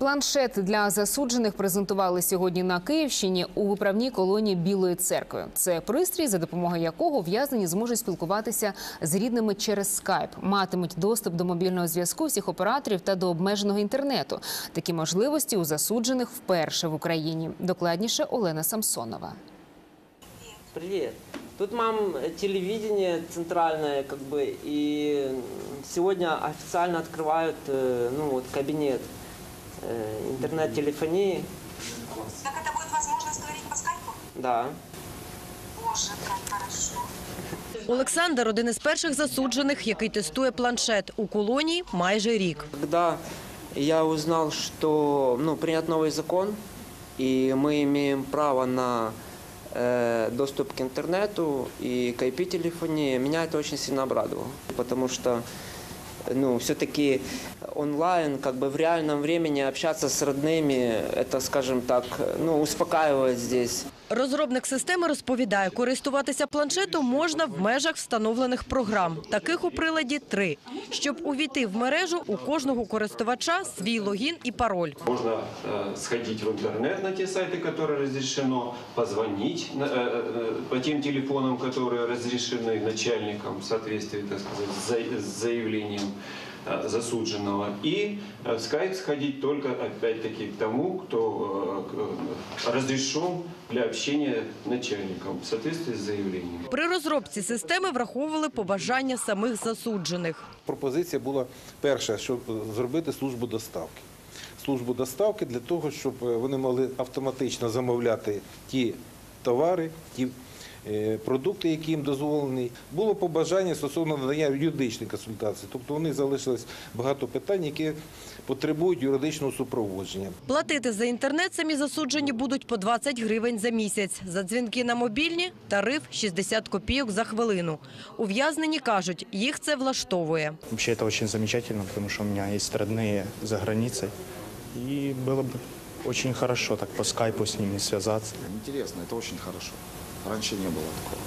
Планшет для засуджених презентували сьогодні на Київщині у виправній колонії Білої церкви. Це пристрій, за допомогою якого в'язнені зможуть спілкуватися з рідними через скайп, матимуть доступ до мобільного зв'язку всіх операторів та до обмеженого інтернету. Такі можливості у засуджених вперше в Україні. Докладніше Олена Самсонова. Привет. Тут, мам, телевидение центральное, как бы, и сегодня официально открывают, э, ну, вот, кабинет э, интернет-телефонии. Так это будет возможность говорить по скайпу? Да. Боже, как хорошо. Олександр один із перших засуджених, який тестує планшет у колонії майже рік. Когда я узнал, что, ну, принят новый закон, и мы имеем право на э, доступ к интернету и к IP-телефонии, меня это очень сильно обрадовало, потому что ну, все-таки онлайн, как бы в реальном времени общаться с родными, это, скажем так, ну, успокаивает здесь. Розробник системи розповідає, користуватися планшетом можна в межах встановлених програм. Таких у приладі три. Щоб увійти в мережу, у кожного користувача свій логін і пароль. Можно э, сходить в интернет на те сайты, которые разрешено, позвонить на- э, э, по тем телефонам, которые разрешены начальникам в соответствии, так сказать, с за- с заявлением э, засудженного. И э, в скайп сходить только, опять-таки, к тому, кто э, к- разрешен для общения начальником в соответствии с заявлением. При розробці системи враховували побажання самих засуджених. Пропозиція була перша, щоб зробити службу доставки. Службу доставки для того, щоб е, вони могли автоматично замовляти ті товари, ті е, продукти, які їм дозволені. Було побажання стосовно надання юридичної консультації. Тобто вони залишилось багато питань, які потребують юридичного супроводження. Платити за інтернет самі засуджені будуть по 20 гривень за місяць. За дзвінки на мобільні – тариф 60 копійок за хвилину. Ув'язнені кажуть, їх це влаштовує. Вообще это очень замечательно, потому что у меня есть родные за границей. И было бы очень хорошо так по скайпу с ними связаться. Интересно, это очень хорошо. Раньше не было такого.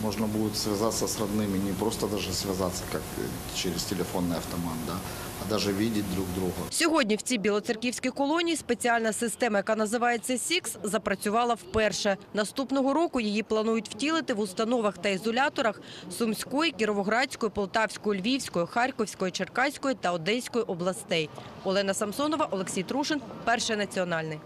Можно будет связаться с родными, не просто даже связаться, как э, через телефонный автомат, да, а даже видеть друг друга. Сьогодні в цій білоцерківській колонії спеціальна система, яка називається СІКС, запрацювала вперше. Наступного року її планують втілити в установах та ізоляторах Сумської, Кіровоградської, Полтавської, Львівської, Харківської, Черкаської та Одеської областей. Олена Самсонова, Олексій Трушин, Перший національний.